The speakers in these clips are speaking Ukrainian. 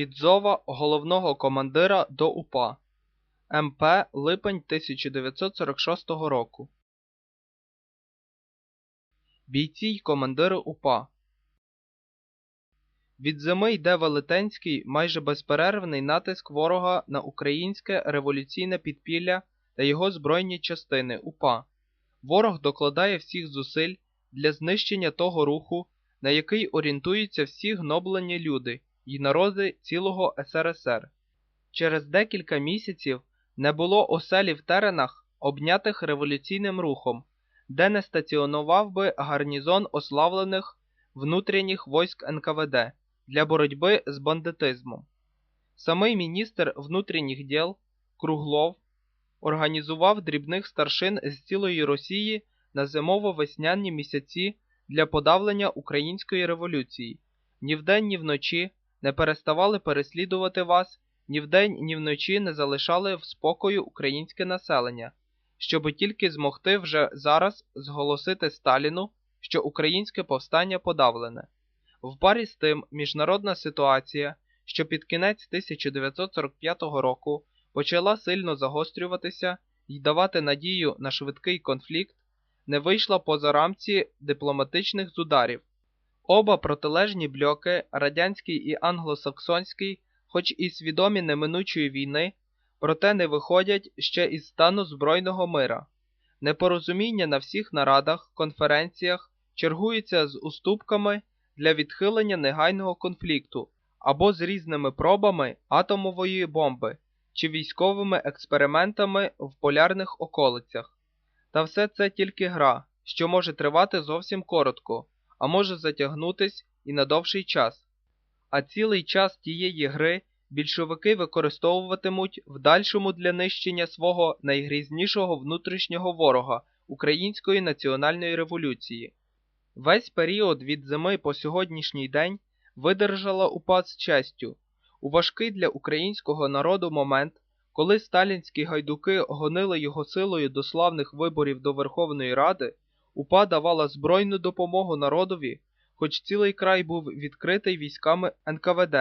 Від зова головного командира до УПА МП липень 1946 року. Бійці й командири УПА Від зими йде велетенський, майже безперервний натиск ворога на українське революційне підпілля та його збройні частини УПА. Ворог докладає всіх зусиль для знищення того руху, на який орієнтуються всі гноблені люди і народи цілого СРСР. Через декілька місяців не було оселі в теренах, обнятих революційним рухом, де не стаціонував би гарнізон ославлених внутрішніх військ НКВД для боротьби з бандитизмом. Самий міністр внутрішніх діл Круглов організував дрібних старшин з цілої Росії на зимово-весняні місяці для подавлення української революції. Ні вдень, ні вночі не переставали переслідувати вас, ні вдень, ні вночі не залишали в спокою українське населення, щоби тільки змогти вже зараз зголосити Сталіну, що українське повстання подавлене. В парі з тим міжнародна ситуація, що під кінець 1945 року почала сильно загострюватися і давати надію на швидкий конфлікт, не вийшла поза рамці дипломатичних зударів. Оба протилежні блоки, радянський і англосаксонський, хоч і свідомі неминучої війни, проте не виходять ще із стану збройного мира. Непорозуміння на всіх нарадах, конференціях чергуються з уступками для відхилення негайного конфлікту або з різними пробами атомової бомби чи військовими експериментами в полярних околицях. Та все це тільки гра, що може тривати зовсім коротко, а може затягнутись і на довший час. А цілий час тієї гри більшовики використовуватимуть в дальшому для нищення свого найгрізнішого внутрішнього ворога Української національної революції. Весь період від зими по сьогоднішній день видержала УПА з честю. У важкий для українського народу момент, коли сталінські гайдуки гонили його силою до славних виборів до Верховної Ради, УПА давала збройну допомогу народові, хоч цілий край був відкритий військами НКВД.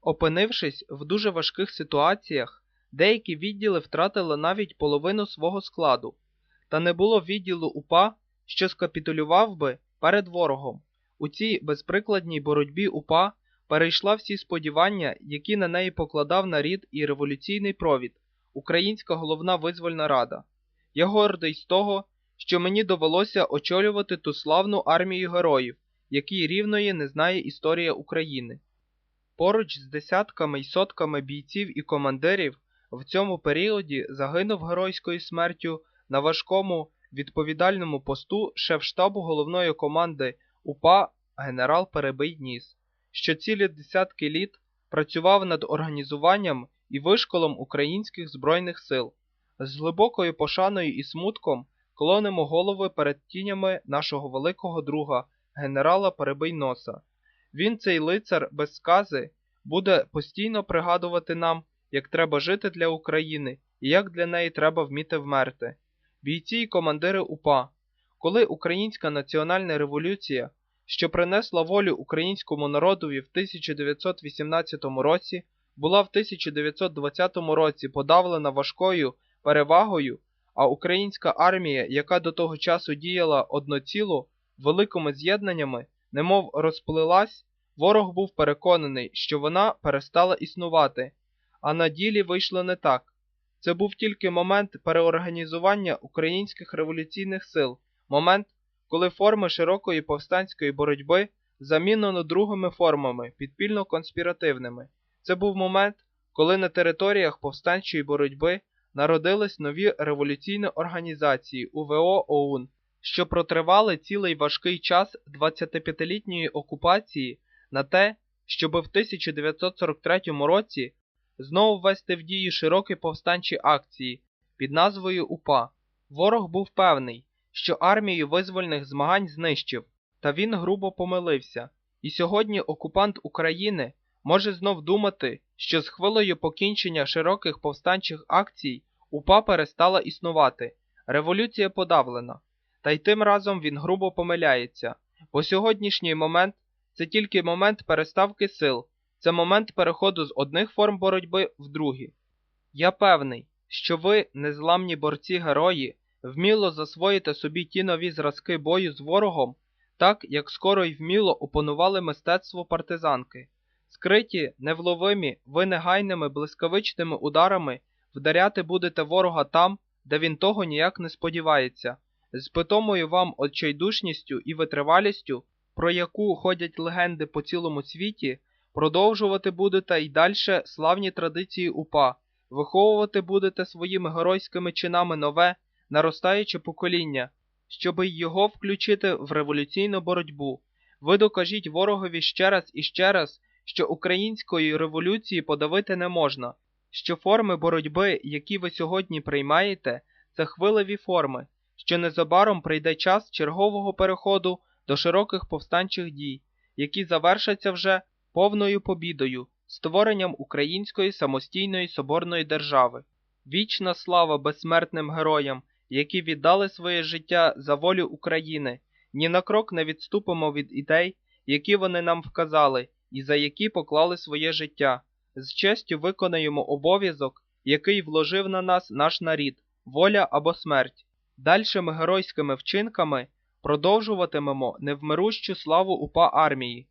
Опинившись в дуже важких ситуаціях, деякі відділи втратили навіть половину свого складу, та не було відділу УПА, що скапітулював би перед ворогом. У цій безприкладній боротьбі УПА перейшла всі сподівання, які на неї покладав нарід і революційний провід, Українська головна визвольна рада. Я гордий з того, що мені довелося очолювати ту славну армію героїв, якій рівної не знає історія України. Поруч з десятками й сотками бійців і командирів в цьому періоді загинув геройською смертю на важкому відповідальному посту шеф штабу головної команди УПА генерал Перебий Ніс, що цілі десятки літ працював над організуванням і вишколом українських збройних сил. З глибокою пошаною і смутком клонимо голови перед тінями нашого великого друга, генерала Перебий Носа. Він, цей лицар без скази, буде постійно пригадувати нам, як треба жити для України і як для неї треба вміти вмерти. Бійці й командири УПА, коли Українська національна революція, що принесла волю українському народові в 1918 році, була в 1920 році подавлена важкою перевагою, а українська армія, яка до того часу діяла одноціло великими з'єднаннями, немов розплилась, ворог був переконаний, що вона перестала існувати, а на ділі вийшло не так. Це був тільки момент переорганізування українських революційних сил, момент, коли форми широкої повстанської боротьби замінено другими формами, підпільно-конспіративними. Це був момент, коли на територіях повстанчої боротьби народились нові революційні організації УВО ОУН, що протривали цілий важкий час 25-літньої окупації на те, щоби в 1943 році знову ввести в дію широкі повстанчі акції під назвою УПА. Ворог був певний, що армію визвольних змагань знищив, та він грубо помилився. І сьогодні окупант України може знов думати, що з хвилею покінчення широких повстанчих акцій УПА перестала існувати, революція подавлена. Та й тим разом він грубо помиляється, бо сьогоднішній момент це тільки момент переставки сил, це момент переходу з одних форм боротьби в другі. Я певний, що ви, незламні борці герої, вміло засвоїте собі ті нові зразки бою з ворогом, так як скоро й вміло опанували мистецтво партизанки. Скриті, невловимі, ви негайними блискавичними ударами вдаряти будете ворога там, де він того ніяк не сподівається, з питомою вам отчайдушністю і витривалістю, про яку ходять легенди по цілому світі, продовжувати будете й дальше славні традиції УПА, виховувати будете своїми геройськими чинами нове, наростаюче покоління, щоби його включити в революційну боротьбу. Ви докажіть ворогові ще раз і ще раз, що української революції подавити не можна, що форми боротьби, які ви сьогодні приймаєте, це хвилеві форми, що незабаром прийде час чергового переходу до широких повстанчих дій, які завершаться вже повною побідою, створенням української самостійної соборної держави. Вічна слава безсмертним героям, які віддали своє життя за волю України, ні на крок не відступимо від ідей, які вони нам вказали, і за які поклали своє життя. З честю виконаємо обов'язок, який вложив на нас наш нарід, воля або смерть. Дальшими геройськими вчинками продовжуватимемо невмирущу славу УПА армії.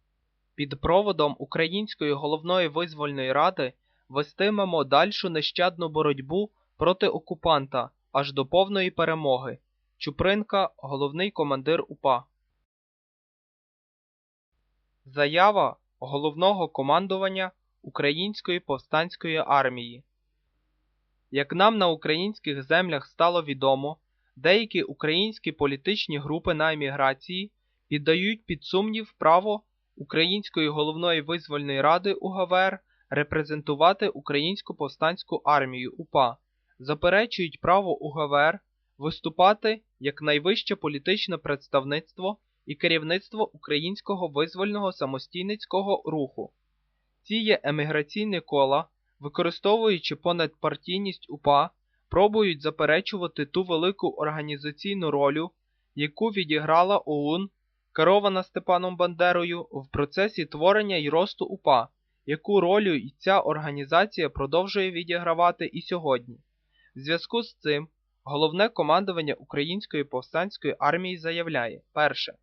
Під проводом Української головної визвольної ради вестимемо дальшу нещадну боротьбу проти окупанта аж до повної перемоги. Чупринка, головний командир УПА. Заява головного командування Української повстанської армії. Як нам на українських землях стало відомо, деякі українські політичні групи на еміграції піддають під сумнів право Української головної визвольної ради УГВР репрезентувати Українську повстанську армію УПА, заперечують право УГВР виступати як найвище політичне представництво і керівництво Українського визвольного самостійницького руху. Ці є еміграційні кола, використовуючи понадпартійність УПА, пробують заперечувати ту велику організаційну роль, яку відіграла ОУН, керована Степаном Бандерою, в процесі творення й росту УПА, яку роль і ця організація продовжує відігравати і сьогодні. В зв'язку з цим головне командування Української повстанської армії заявляє: перше.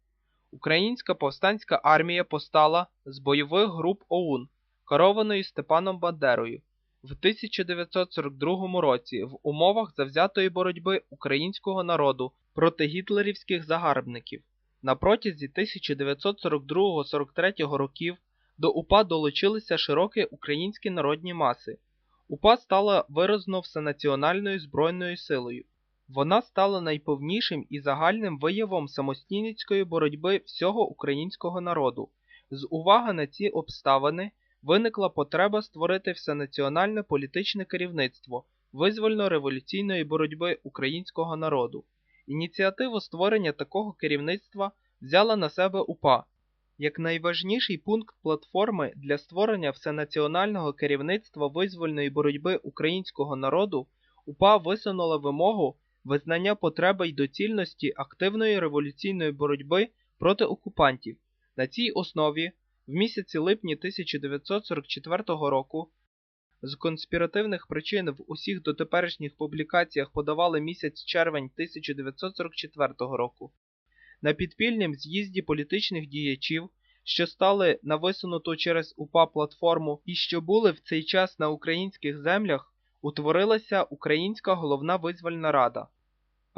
Українська повстанська армія постала з бойових груп ОУН, керованої Степаном Бандерою, в 1942 році в умовах завзятої боротьби українського народу проти гітлерівських загарбників. На протязі 1942-43 років до УПА долучилися широкі українські народні маси. УПА стала виразно всенаціональною збройною силою. Вона стала найповнішим і загальним виявом самостійницької боротьби всього українського народу. З уваги на ці обставини виникла потреба створити всенаціональне політичне керівництво визвольно-революційної боротьби українського народу. Ініціативу створення такого керівництва взяла на себе УПА. Як найважніший пункт платформи для створення всенаціонального керівництва визвольної боротьби українського народу, УПА висунула вимогу визнання потреби й доцільності активної революційної боротьби проти окупантів. На цій основі в місяці липні 1944 року з конспіративних причин в усіх дотеперішніх публікаціях подавали місяць червень 1944 року. На підпільнім з'їзді політичних діячів, що стали на висунуту через УПА платформу і що були в цей час на українських землях, утворилася Українська головна визвольна рада.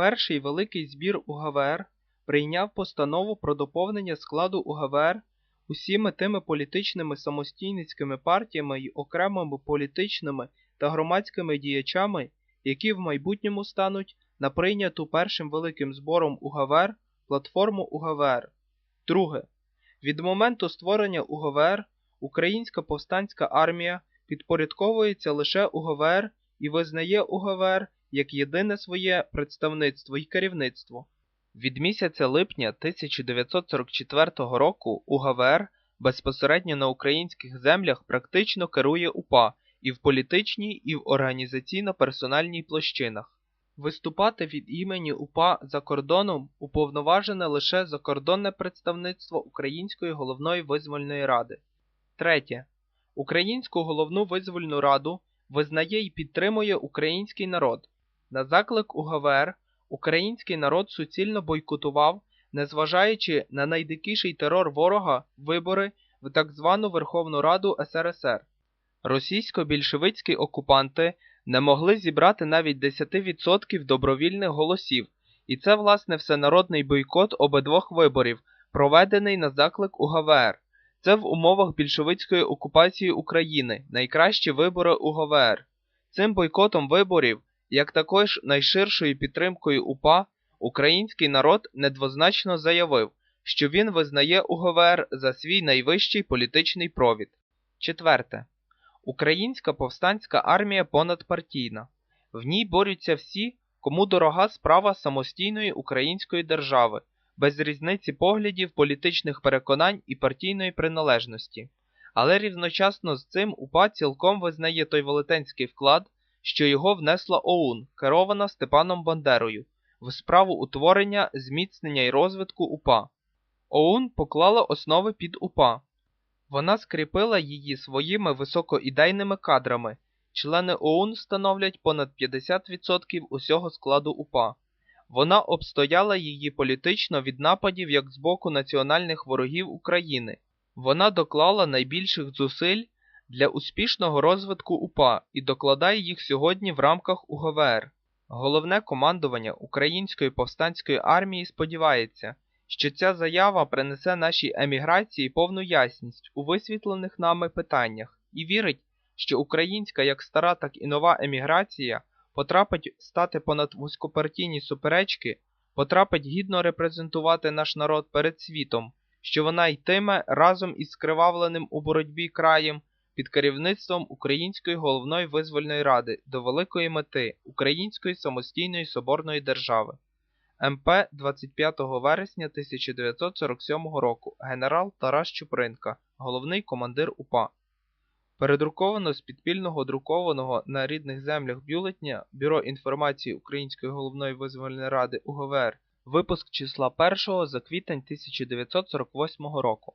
Перший великий збір УГВР прийняв постанову про доповнення складу УГВР усіми тими політичними самостійницькими партіями й окремими політичними та громадськими діячами, які в майбутньому стануть на прийняту першим великим збором УГВР платформу УГВР. Друге. Від моменту створення УГВР Українська повстанська армія підпорядковується лише УГВР і визнає УГВР як єдине своє представництво і керівництво. Від місяця липня 1944 року УГВР безпосередньо на українських землях практично керує УПА і в політичній, і в організаційно-персональній площинах. Виступати від імені УПА за кордоном уповноважене лише закордонне представництво Української головної визвольної ради. Третє. Українську головну визвольну раду визнає і підтримує український народ. На заклик УГВР український народ суцільно бойкотував, незважаючи на найдикіший терор ворога, вибори в так звану Верховну Раду СРСР. Російсько-більшовицькі окупанти не могли зібрати навіть 10% добровільних голосів, і це, власне, всенародний бойкот обидвох виборів, проведений на заклик УГВР. Це в умовах більшовицької окупації України найкращі вибори УГВР. Цим бойкотом виборів, як також найширшою підтримкою УПА, український народ недвозначно заявив, що він визнає УГВР за свій найвищий політичний провід. Четверте. Українська повстанська армія понадпартійна. В ній борються всі, кому дорога справа самостійної української держави, без різниці поглядів, політичних переконань і партійної приналежності. Але рівночасно з цим УПА цілком визнає той велетенський вклад, що його внесла ОУН, керована Степаном Бандерою, в справу утворення, зміцнення і розвитку УПА. ОУН поклала основи під УПА. Вона скріпила її своїми високоідейними кадрами. Члени ОУН становлять понад 50% усього складу УПА. Вона обстояла її політично від нападів як з боку національних ворогів України. Вона доклала найбільших зусиль для успішного розвитку УПА і докладає їх сьогодні в рамках УГВР. Головне командування Української повстанської армії сподівається, що ця заява принесе нашій еміграції повну ясність у висвітлених нами питаннях і вірить, що українська як стара, так і нова еміграція потрапить стати понад вузькопартійні суперечки, потрапить гідно репрезентувати наш народ перед світом, що вона йтиме разом із скривавленим у боротьбі краєм під керівництвом Української головної визвольної ради до великої мети Української самостійної соборної держави. МП 25 вересня 1947 року генерал Тарас Чупринка, головний командир УПА. Передруковано з підпільного друкованого на рідних землях бюлетня Бюро інформації Української головної визвольної ради УГВР, випуск числа 1 за квітень 1948 року.